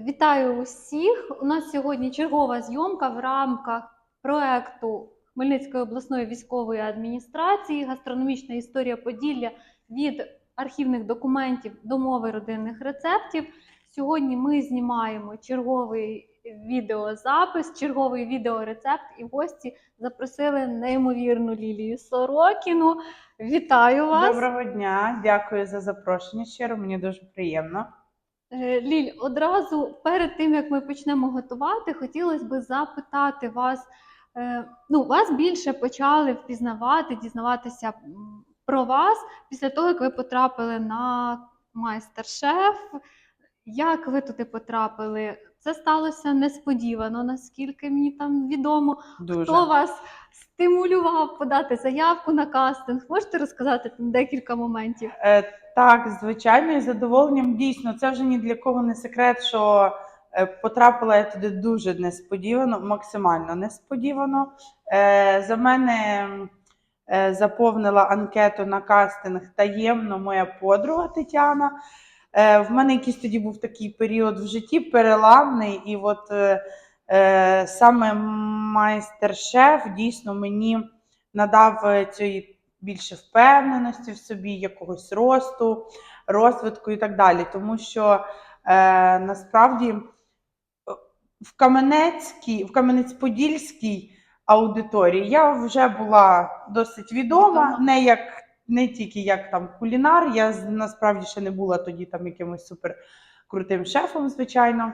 Вітаю усіх! У нас сьогодні чергова зйомка в рамках проекту Хмельницької обласної військової адміністрації Гастрономічна історія Поділля від архівних документів до мови родинних рецептів. Сьогодні ми знімаємо черговий відеозапис, черговий відеорецепт, і гості запросили неймовірну Лілію Сорокіну. Вітаю вас! Доброго дня, дякую за запрошення. Щиро мені дуже приємно. Е, Ліль, одразу перед тим як ми почнемо готувати, хотілося б запитати вас. е, Ну, вас більше почали впізнавати, дізнаватися про вас після того, як ви потрапили на майстер-шеф. Як ви туди потрапили? Це сталося несподівано, наскільки мені там відомо. Дуже Хто вас стимулював подати заявку на кастинг? Можете розказати там декілька моментів? Е, так, звичайно, і задоволенням. Дійсно, це вже ні для кого не секрет, що е, потрапила я туди дуже несподівано, максимально несподівано. Е, за мене е, заповнила анкету на кастинг таємно моя подруга Тетяна. Е, в мене якийсь тоді був такий період в житті переламний, і от е, е, саме майстер-шеф дійсно мені надав е, цієї більше впевненості в собі, якогось росту, розвитку і так далі. Тому що е, насправді в Каменецькій, в Кам'янець-Подільській аудиторії я вже була досить Відома. не як не тільки як там кулінар, я насправді ще не була тоді там якимось супер крутим шефом, звичайно.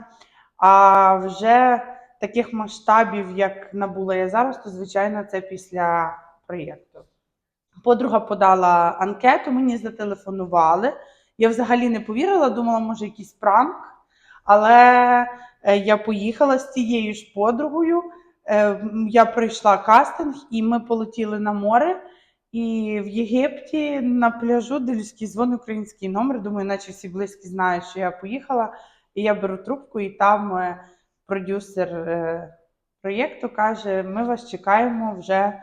А вже таких масштабів, як набула я зараз, то звичайно це після проєкту. Подруга подала анкету, мені зателефонували. Я взагалі не повірила, думала, може, якийсь пранк. Але е, я поїхала з тією ж подругою. Е, Я пройшла кастинг, і ми полетіли на море. І в Єгипті на пляжу дивлюсь, дзвон український номер. Думаю, наче всі близькі знають, що я поїхала. І я беру трубку, і там е, продюсер е, проєкту каже: Ми вас чекаємо вже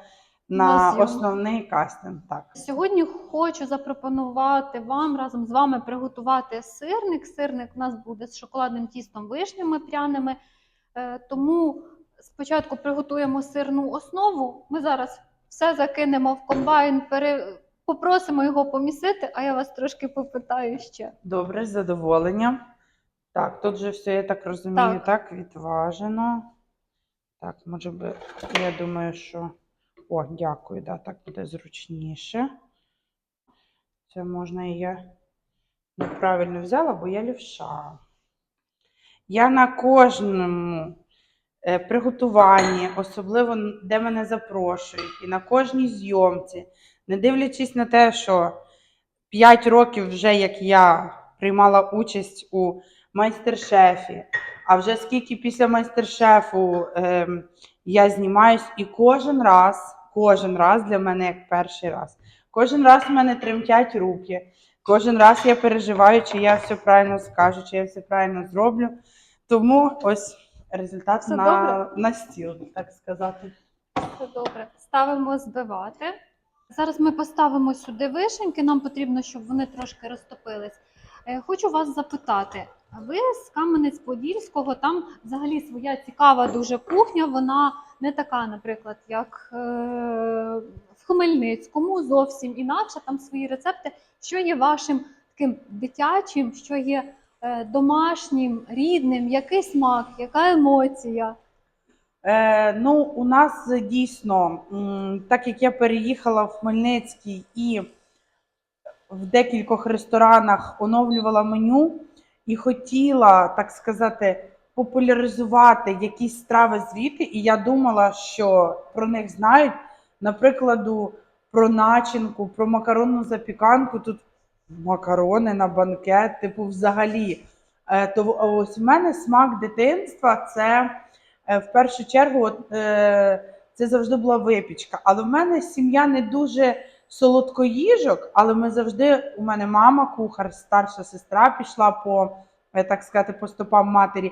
На основний кастинг. Так. Сьогодні хочу запропонувати вам разом з вами приготувати сирник. Сирник у нас буде з шоколадним тістом вишнями пряними. Е, Тому спочатку приготуємо сирну основу. Ми зараз все закинемо в комбайн, пере... попросимо його помісити, а я вас трошки попитаю ще. Добре, з задоволенням. Так, тут же все, я так розумію, Так. так, відважено. Так, може би, я думаю, що. О, дякую, да, так буде зручніше. Це можна і я неправильно взяла, бо я лівша. Я на кожному е, приготуванні, особливо де мене запрошують, і на кожній зйомці, не дивлячись на те, що 5 років вже як я приймала участь у майстер-шефі, а вже скільки після майстер-шефу ем, я знімаюсь, і кожен раз, кожен раз для мене як перший раз. Кожен раз в мене тремтять руки. Кожен раз я переживаю, чи я все правильно скажу, чи я все правильно зроблю. Тому ось результат Все на, добре? на стіл, так сказати. Все добре. Ставимо збивати. Зараз ми поставимо сюди вишеньки. Нам потрібно, щоб вони трошки розтопились. Е, Хочу вас запитати. Ви з Кам'янець-Подільського, там взагалі своя цікава дуже кухня. Вона не така, наприклад, як е, в Хмельницькому, зовсім інакша. Там свої рецепти. Що є вашим таким дитячим, що є домашнім, рідним, який смак, яка емоція? Е, ну, у нас дійсно, так як я переїхала в Хмельницький і в декількох ресторанах оновлювала меню і хотіла, так сказати, популяризувати якісь страви звідти, і я думала, що про них знають. Наприклад, про начинку, про макаронну запіканку. Тут макарони на банкет, типу, взагалі. Е, То ось у мене смак дитинства це е, в першу чергу е, це завжди була випічка. Але в мене сім'я не дуже солодкоїжок, але ми завжди, у мене мама, кухар, старша сестра пішла по, так сказати, по стопам матері.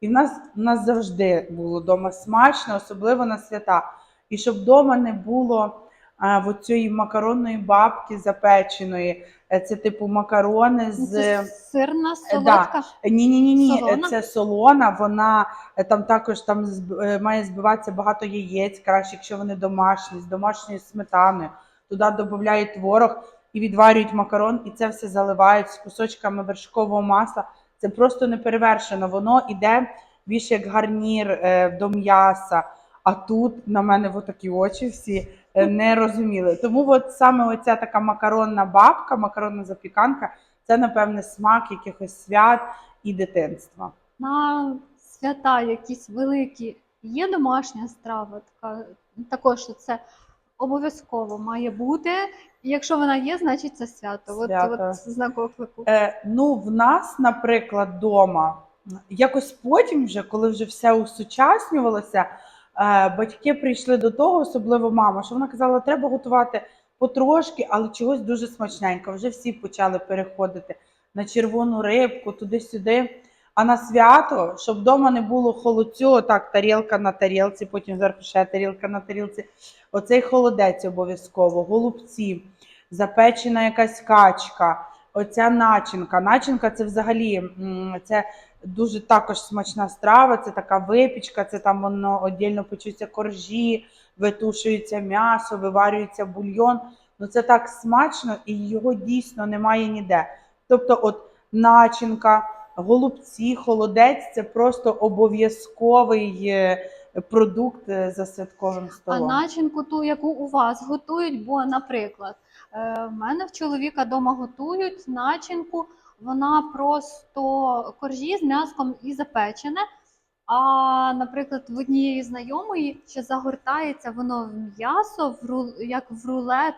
І в нас, в нас завжди було вдома смачно, особливо на свята. І щоб вдома не було а, в оцієї макаронної бабки запеченої. Е, Це типу макарони з. Це сирна, да. Ні, ні, ні, ні. Солона? Це солона. Вона е, там також там е, має збиватися багато яєць, краще, якщо вони домашні, з домашньою сметаною. Туди додають творог і відварюють макарон, і це все заливають з кусочками вершкового масла. Це просто неперевершено. Воно іде більше як гарнір е, до м'яса. А тут на мене от такі очі всі е, не розуміли. Тому от саме оця така макаронна бабка, макаронна запіканка, це напевне смак якихось свят і дитинства. На свята якісь великі є домашня страва, така також що це обов'язково має бути. І якщо вона є, значить це свято. Свято. от знак оклику. Е, ну, в нас, наприклад, вдома, якось потім, вже, коли вже все усучаснювалося, е, батьки прийшли до того, особливо мама, що вона казала, треба готувати потрошки, але чогось дуже смачненько. Вже всі почали переходити на червону рибку, туди-сюди. А на свято, щоб вдома не було холодцю, так, тарілка на тарілці, потім зверху ще тарілка на тарілці. Оцей холодець обов'язково, голубці, запечена якась качка, оця начинка. Начинка це взагалі це дуже також смачна страва, це така випічка, це там воно віддільно печуться коржі, витушується м'ясо, виварюється бульйон. Ну це так смачно і його дійсно немає ніде. Тобто, от начинка, голубці, холодець це просто обов'язковий е, продукт е, за святковим А начинку ту, яку у вас готують, бо, наприклад, е, в мене в чоловіка вдома готують начинку, вона просто коржі з м'яском і запечене. А, наприклад, в однієї знайомої ще загортається воно в м'ясо, в рул, як в рулет,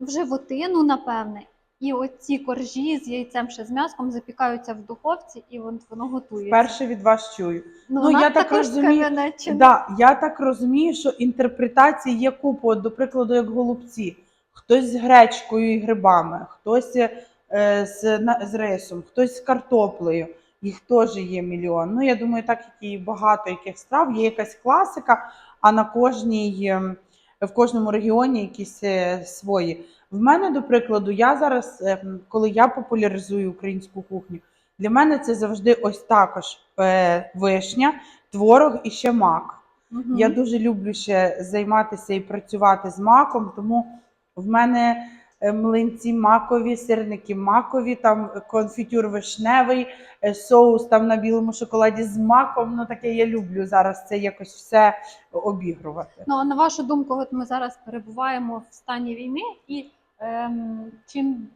в животину, напевне. І оці коржі з яйцем ще з м'яском запікаються в духовці, і вон- воно готується. Перше від вас чую. Ну, ну, я так розумію, Да, я так розумію, що інтерпретації є купу. От, до прикладу, як голубці. Хтось з гречкою і грибами, хтось е, з, з рисом, хтось з картоплею. Їх теж є мільйон. Ну, я думаю, так як і багато яких страв, є якась класика, а на кожній, ем, в кожному регіоні якісь е, свої. В мене, до прикладу, я зараз, ем, коли я популяризую українську кухню, для мене це завжди ось також е, вишня, творог і ще мак. Мгм. Я дуже люблю ще займатися і працювати з маком, тому в мене е, млинці макові, сирники макові, там конфітюр вишневий, е, соус там на білому шоколаді з маком. Ну таке я люблю зараз це якось все обігрувати. Ну, а на вашу думку, от ми зараз перебуваємо в стані війни, і ем, чим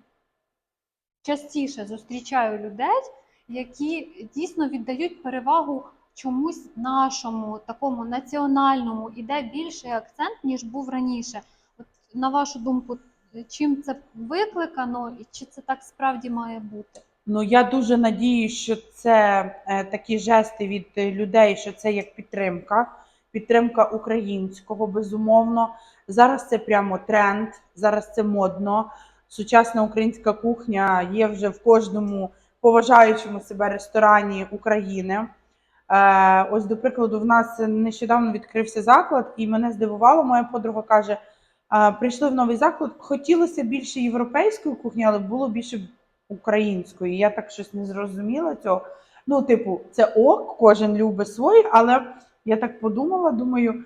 частіше зустрічаю людей, які дійсно віддають перевагу чомусь нашому, такому національному, іде більший акцент, ніж був раніше. От на вашу думку, чим це викликано, і чи це так справді має бути? Ну я дуже надіюсь, що це е, такі жести від людей, що це як підтримка, підтримка українського, безумовно. Зараз це прямо тренд, зараз це модно. Сучасна українська кухня є вже в кожному поважаючому себе ресторані України. Е, ось, до прикладу, в нас нещодавно відкрився заклад, і мене здивувало, моя подруга каже: прийшли в новий заклад, хотілося більше європейської кухні, але було більше української. Я так щось не зрозуміла цього. Ну, типу, це ок, кожен любить своє, але я так подумала, думаю,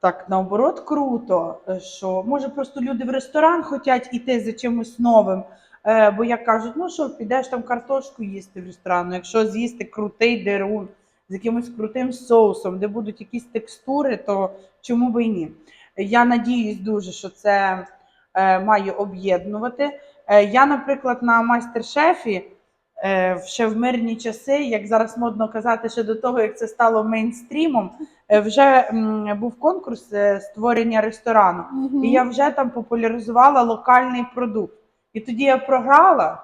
так наоборот, круто, що може просто люди в ресторан хочуть іти за чимось новим. Е, бо як кажуть, ну що, підеш там картошку їсти в ресторан, ну, якщо з'їсти крутий дерун з якимось крутим соусом, де будуть якісь текстури, то чому би і ні? Я надіюсь дуже, що це е, має об'єднувати. Е, Я, наприклад, на майстер-шефі е, ще в мирні часи, як зараз модно казати, ще до того, як це стало мейнстрімом, вже був конкурс створення ресторану. І я вже там популяризувала локальний продукт. І тоді я програла,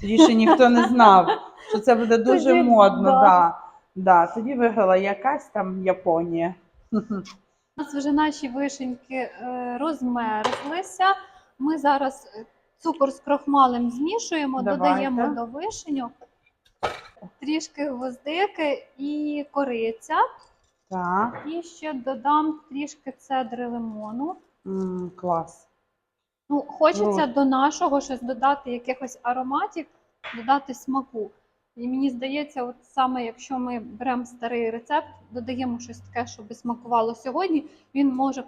тоді ще ніхто не знав, що це буде дуже Тоді, модно. да. Да. Да, тоді виграла якась там Японія. У нас вже наші вишеньки е, розмерзлися. Ми зараз е, цукор з крохмалем змішуємо, Давайте. додаємо до вишеньок трішки гвоздики і кориця. Так, І ще додам трішки цедри лимону. м, клас. Ну, хочеться Ну. до нашого щось додати, якихось ароматів, додати смаку. І мені здається, от саме якщо ми беремо старий рецепт, додаємо щось таке, щоб смакувало сьогодні, він може